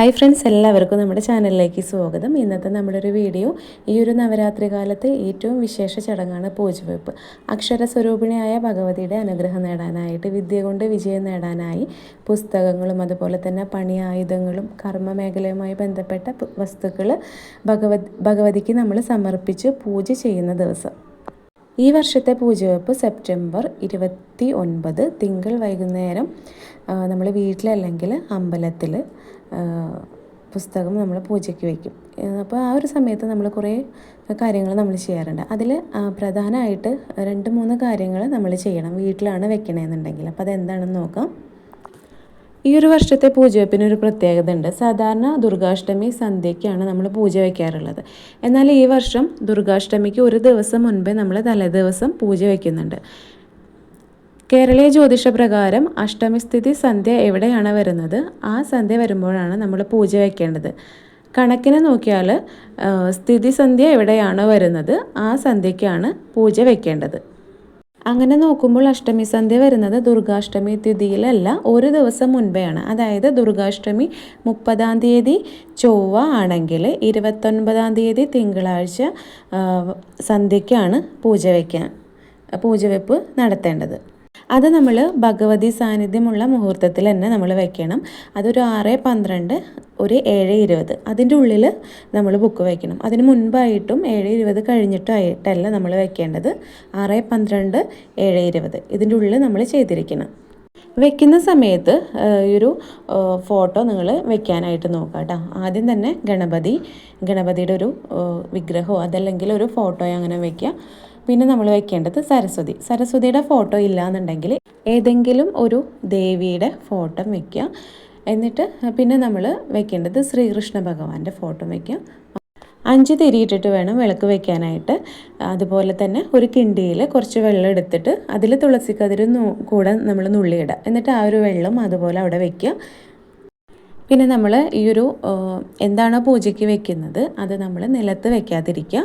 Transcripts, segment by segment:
Hi friends എല്ലാവർക്കും നമ്മുടെ ചാനലിലേക്ക് സ്വാഗതം. ഇന്നത്തെ നമ്മുടെ ഒരു വീഡിയോ ഈ ഒരു നവരാത്രി കാലത്തെ ഏറ്റവും വിശേഷ ചടങ്ങാണ് പൂജവെപ്പ്. അക്ഷര സ്വരൂപിണിയായ ഭഗവതിയുടെ അനുഗ്രഹം നേടാനായിട്ട് വിദ്യ കൊണ്ട് വിജയം നേടാനായി പുസ്തകങ്ങളും അതുപോലെ തന്നെ പണി ആയുധങ്ങളും കർമ്മ മേഖലയുമായി ബന്ധപ്പെട്ട വസ്തുക്കൾ ഭഗവത് ഭഗവതിക്ക് നമ്മൾ സമർപ്പിച്ച് പൂജ ചെയ്യുന്ന ദിവസം. ഈ വർഷത്തെ പൂജവെപ്പ് സെപ്റ്റംബർ ഇരുപത്തി ഒൻപത് തിങ്കൾ വൈകുന്നേരം നമ്മൾ വീട്ടിലല്ലെങ്കിൽ അമ്പലത്തിൽ പുസ്തകം നമ്മൾ പൂജയ്ക്ക് വയ്ക്കും. അപ്പോൾ ആ ഒരു സമയത്ത് നമ്മൾ കുറേ കാര്യങ്ങൾ നമ്മൾ ചെയ്യാറുണ്ട്. അതിൽ പ്രധാനമായിട്ട് രണ്ട് മൂന്ന് കാര്യങ്ങൾ നമ്മൾ ചെയ്യണം. വീട്ടിലാണ് വെക്കണമെന്നുണ്ടെങ്കിൽ അപ്പോൾ അതെന്താണെന്ന് നോക്കാം. ഈ ഒരു വർഷത്തെ പൂജവെപ്പിന് ഒരു പ്രത്യേകത ഉണ്ട് സാധാരണ ദുർഗാഷ്ടമി സന്ധ്യയ്ക്കാണ് നമ്മൾ പൂജ വയ്ക്കാറുള്ളത്. എന്നാൽ ഈ വർഷം ദുർഗാഷ്ടമിക്ക് ഒരു ദിവസം മുൻപേ നമ്മൾ തലേദിവസം പൂജ വയ്ക്കുന്നുണ്ട്. കേരളീയ ജ്യോതിഷ പ്രകാരം അഷ്ടമിസ്ഥിതി സന്ധ്യ എവിടെയാണ് വരുന്നത്? ആ സന്ധ്യ വരുമ്പോഴാണ് നമ്മൾ പൂജ വയ്ക്കേണ്ടത് കണക്കിന് നോക്കിയാൽ സ്ഥിതി സന്ധ്യ എവിടെയാണോ വരുന്നത്? ആ സന്ധ്യയ്ക്കാണ് പൂജ വയ്ക്കേണ്ടത് അങ്ങനെ നോക്കുമ്പോൾ അഷ്ടമി സന്ധ്യ വരുന്നത് ദുർഗാഷ്ടമി തിഥിയിലല്ല ഒരു ദിവസം മുൻപെയാണ്. അതായത് ദുർഗാഷ്ടമി മുപ്പതാം തീയതി ചൊവ്വ ആണെങ്കിൽ ഇരുപത്തൊൻപതാം തീയതി തിങ്കളാഴ്ച സന്ധ്യയ്ക്കാണ് പൂജ വയ്ക്കാൻ പൂജവെപ്പ് നടത്തേണ്ടത്. അത് നമ്മൾ ഭഗവതി സാന്നിധ്യമുള്ള മുഹൂർത്തത്തിൽ തന്നെ നമ്മൾ വെക്കണം അതൊരു ആറ് പന്ത്രണ്ട് ഒരു ഏഴ് ഇരുപത് അതിന്റെ ഉള്ളിൽ നമ്മൾ ബുക്ക് വയ്ക്കണം. അതിന് മുൻപായിട്ടും ഏഴ് ഇരുപത് കഴിഞ്ഞിട്ടായിട്ടല്ല നമ്മൾ വെക്കേണ്ടത് ആറ് പന്ത്രണ്ട് ഏഴ് ഇരുപത് ഇതിന്റെ ഉള്ളിൽ നമ്മൾ ചെയ്തിരിക്കണം. വെക്കുന്ന സമയത്ത് ഈ ഒരു ഫോട്ടോ നിങ്ങൾ വെക്കാനായിട്ട് നോക്കുക കേട്ടോ. ആദ്യം തന്നെ ഗണപതി ഗണപതിയുടെ ഒരു വിഗ്രഹമോ അതല്ലെങ്കിൽ ഒരു ഫോട്ടോയോ അങ്ങനെ വെക്കുക പിന്നെ നമ്മൾ വെക്കേണ്ടത് സരസ്വതി. സരസ്വതിയുടെ ഫോട്ടോ ഇല്ലാന്നുണ്ടെങ്കിൽ ഏതെങ്കിലും ഒരു ദേവിയുടെ ഫോട്ടോ വെക്കുക. എന്നിട്ട് പിന്നെ നമ്മൾ വെക്കേണ്ടത് ശ്രീകൃഷ്ണ ഭഗവാന്റെ ഫോട്ടോ വെക്കുക. അഞ്ച് തിരിയിട്ടിട്ട് വേണം വിളക്ക് വെക്കാനായിട്ട്. അതുപോലെ തന്നെ ഒരു കിണ്ടിയിൽ കുറച്ച് വെള്ളം എടുത്തിട്ട് അതിൽ തുളസിക്കതിരും കൂടെ നമ്മൾ നുള്ളിയിടുക. എന്നിട്ട് ആ ഒരു വെള്ളം അതുപോലെ അവിടെ വെക്കുക. പിന്നെ നമ്മൾ ഈ ഒരു എന്താണോ പൂജയ്ക്ക് വെക്കുന്നത് അത് നമ്മൾ നിലത്ത് വെക്കാതിരിക്കുക.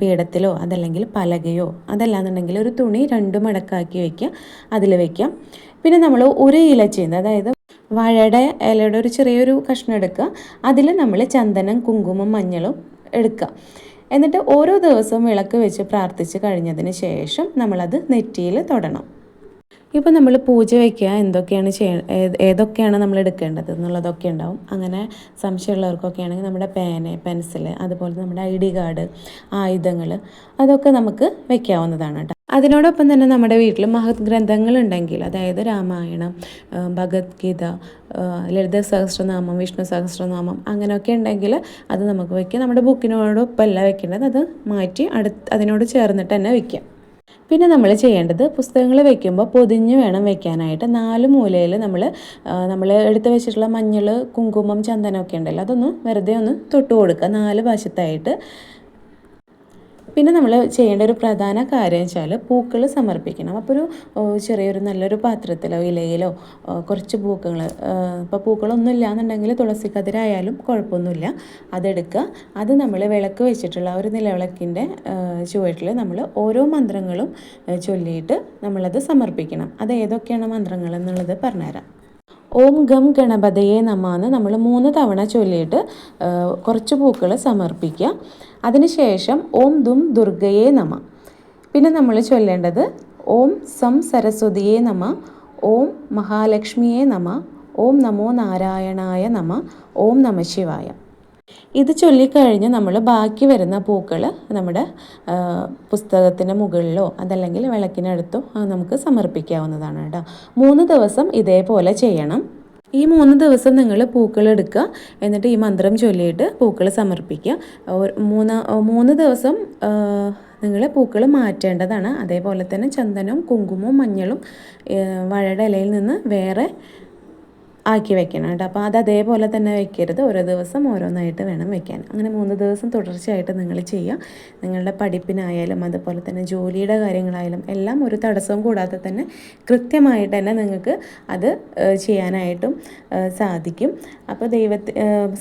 പീഠത്തിലോ അതല്ലെങ്കിൽ പലകയോ അതല്ലാന്നുണ്ടെങ്കിൽ ഒരു തുണി രണ്ട് മടക്കാക്കി വെക്കുക. അതിൽ വെക്കാം പിന്നെ നമ്മൾ ഒരു ഇല ചെയ്യുന്നത് അതായത് വാഴയുടെ ഇലയുടെ ഒരു ചെറിയൊരു കഷ്ണം എടുക്കുക. അതിൽ നമ്മൾ ചന്ദനം കുങ്കുമം മഞ്ഞളും എടുക്കുക. എന്നിട്ട് ഓരോ ദിവസവും വിളക്ക് വെച്ച് പ്രാർത്ഥിച്ച് കഴിഞ്ഞതിന് ശേഷം നമ്മളത് നെറ്റിയിൽ തൊടണം. ഇപ്പോൾ നമ്മൾ പൂജ വയ്ക്കുക എന്തൊക്കെയാണ് ചെയ്യ ഏതൊക്കെയാണ് നമ്മൾ എടുക്കേണ്ടത് എന്നുള്ളതൊക്കെ ഉണ്ടാവും. അങ്ങനെ സംശയമുള്ളവർക്കൊക്കെ ആണെങ്കിൽ നമ്മുടെ പേന പെൻസിൽ അതുപോലെ നമ്മുടെ ഐ ഡി കാർഡ് ആയുധങ്ങൾ അതൊക്കെ നമുക്ക് വയ്ക്കാവുന്നതാണ് കേട്ടോ. അതിനോടൊപ്പം തന്നെ നമ്മുടെ വീട്ടിൽ മഹത് ഗ്രന്ഥങ്ങൾ ഉണ്ടെങ്കിൽ അതായത് രാമായണം ഭഗവത്ഗീത ലളിത സഹസ്രനാമം വിഷ്ണു സഹസ്രനാമം അങ്ങനെയൊക്കെ ഉണ്ടെങ്കിൽ അത് നമുക്ക് വയ്ക്കാം നമ്മുടെ ബുക്കിനോടൊപ്പം അല്ല വെക്കേണ്ടത്. അത് മാറ്റി അടുത്ത് അതിനോട് ചേർന്നിട്ട് തന്നെ വയ്ക്കാം പിന്നെ നമ്മൾ ചെയ്യേണ്ടത് പുസ്തകങ്ങൾ വെക്കുമ്പോൾ പൊതിഞ്ഞ് വേണം വെക്കാനായിട്ട്. നാല് മൂലയിൽ നമ്മൾ നമ്മൾ എടുത്ത് വെച്ചിട്ടുള്ള മഞ്ഞൾ കുങ്കുമം ചന്ദനമൊക്കെ ഉണ്ടല്ലോ അതൊന്ന് വെറുതെ ഒന്ന് തൊട്ട് കൊടുക്കുക. നാല് വശത്തായിട്ട് പിന്നെ നമ്മൾ ചെയ്യേണ്ട ഒരു പ്രധാന കാര്യം വെച്ചാൽ പൂക്കൾ സമർപ്പിക്കണം. അപ്പോൾ ഒരു ചെറിയൊരു നല്ലൊരു പാത്രത്തിലോ ഇലയിലോ കുറച്ച് പൂക്കൾ ഇപ്പോൾ പൂക്കളൊന്നും ഇല്ലാന്നുണ്ടെങ്കിൽ തുളസി കതിരായാലും കുഴപ്പമൊന്നുമില്ല. അതെടുക്കുക. അത് നമ്മൾ വിളക്ക് വെച്ചിട്ടുള്ള ഒരു നിലവിളക്കിന്റെ ചുവട്ടിൽ നമ്മൾ ഓരോ മന്ത്രങ്ങളും ചൊല്ലിയിട്ട് നമ്മളത് സമർപ്പിക്കണം. അത് ഏതൊക്കെയാണ് മന്ത്രങ്ങൾ എന്നുള്ളത് പറഞ്ഞുതരാം. ഓം ഗം ഗണപതയെ നമാന്ന് നമ്മൾ മൂന്ന് തവണ ചൊല്ലിയിട്ട് കുറച്ച് പൂക്കൾ സമർപ്പിക്കുക. അതിനുശേഷം ഓം ദും ദുർഗയെ നമ. പിന്നെ നമ്മൾ ചൊല്ലേണ്ടത് ഓം സം സരസ്വതിയെ നമ ഓം മഹാലക്ഷ്മിയെ നമ ഓം നമോ നാരായണായ നമ ഓം നമ ശിവായ. ഇത് ചൊല്ലിക്കഴിഞ്ഞ് നമ്മൾ ബാക്കി വരുന്ന പൂക്കൾ നമ്മുടെ പുസ്തകത്തിന് മുകളിലോ അതല്ലെങ്കിൽ വിളക്കിനടുത്തോ നമുക്ക് സമർപ്പിക്കാവുന്നതാണ് കേട്ടോ. മൂന്ന് ദിവസം ഇതേപോലെ ചെയ്യണം. ഈ മൂന്ന് ദിവസം നിങ്ങൾ പൂക്കൾ എടുക്കുക. എന്നിട്ട് ഈ മന്ത്രം ചൊല്ലിയിട്ട് പൂക്കൾ സമർപ്പിക്കുക. മൂന്ന് മൂന്ന് ദിവസം നിങ്ങൾ പൂക്കൾ മാറ്റേണ്ടതാണ്. അതേപോലെ തന്നെ ചന്ദനവും കുങ്കുമവും മഞ്ഞളും വാഴയുടെ ഇലയിൽ നിന്ന് വേറെ ആക്കി വെക്കണം കേട്ടോ. അപ്പോൾ അത് അതേപോലെ തന്നെ വെക്കരുത്. ഓരോ ദിവസം ഓരോന്നായിട്ട് വേണം വെക്കാൻ. അങ്ങനെ മൂന്ന് ദിവസം തുടർച്ചയായിട്ട് നിങ്ങൾ ചെയ്യുക. നിങ്ങളുടെ പഠിപ്പിനായാലും അതുപോലെ തന്നെ ജോലിയുടെ കാര്യങ്ങളായാലും എല്ലാം ഒരു തടസ്സവും കൂടാതെ തന്നെ കൃത്യമായിട്ട് തന്നെ നിങ്ങൾക്ക് അത് ചെയ്യാനായിട്ടും സാധിക്കും. അപ്പോൾ ദൈവത്തെ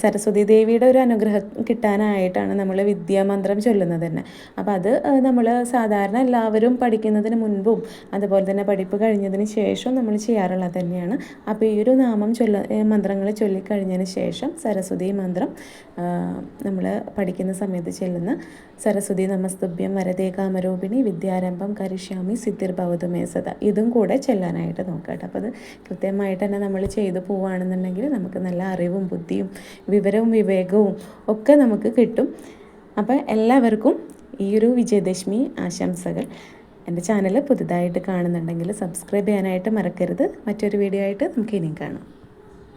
സരസ്വതി ദേവിയുടെ ഒരു അനുഗ്രഹം കിട്ടാനായിട്ടാണ് നമ്മൾ വിദ്യാമന്ത്രം ചൊല്ലുന്നത് തന്നെ. അപ്പോൾ അത് നമ്മൾ സാധാരണ എല്ലാവരും പഠിക്കുന്നതിന് മുൻപും അതുപോലെ തന്നെ പഠിപ്പ് കഴിഞ്ഞതിന് ശേഷവും നമ്മൾ ചെയ്യാറുള്ളത് തന്നെയാണ്. അപ്പോൾ ഈ ഒരു നാമം ഓം ചൊല്ല മന്ത്രങ്ങൾ ചൊല്ലിക്കഴിഞ്ഞതിന് ശേഷം സരസ്വതി മന്ത്രം നമ്മൾ പഠിക്കുന്ന സമയത്ത് ചെല്ലുന്ന സരസ്വതി നമസ്തുഭ്യം വരതേ കാമരൂപിണി വിദ്യാരംഭം കരിഷ്യാമി സിദ്ധിർ ഭവതുമേ സദ. ഇതും കൂടെ ചെല്ലാനായിട്ട് നോക്കട്ടെ. അപ്പോൾ അത് കൃത്യമായിട്ട് തന്നെ നമ്മൾ ചെയ്തു പോവുകയാണെന്നുണ്ടെങ്കിൽ നമുക്ക് നല്ല അറിവും ബുദ്ധിയും വിവരവും വിവേകവും ഒക്കെ നമുക്ക് കിട്ടും. അപ്പോൾ എല്ലാവർക്കും ഈ ഒരു വിജയദശമി ആശംസകൾ. എന്റെ ചാനൽ പുതുതായിട്ട് കാണുന്നുണ്ടെങ്കിൽ സബ്സ്ക്രൈബ് ചെയ്യാനായിട്ട് മറക്കരുത്. മറ്റൊരു വീഡിയോ ആയിട്ട് നമുക്ക് ഇനിയും കാണാം.